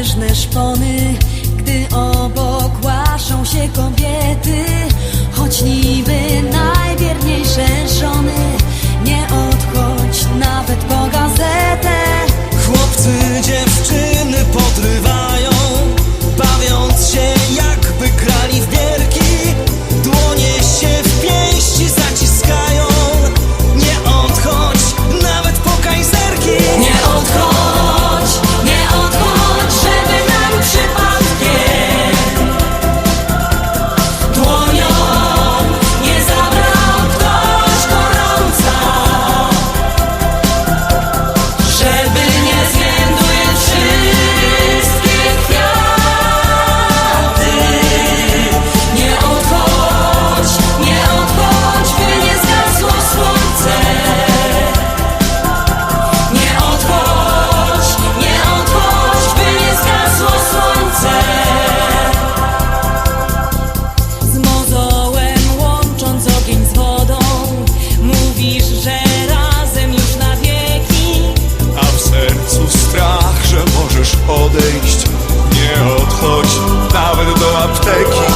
paznokcie szpony apteki.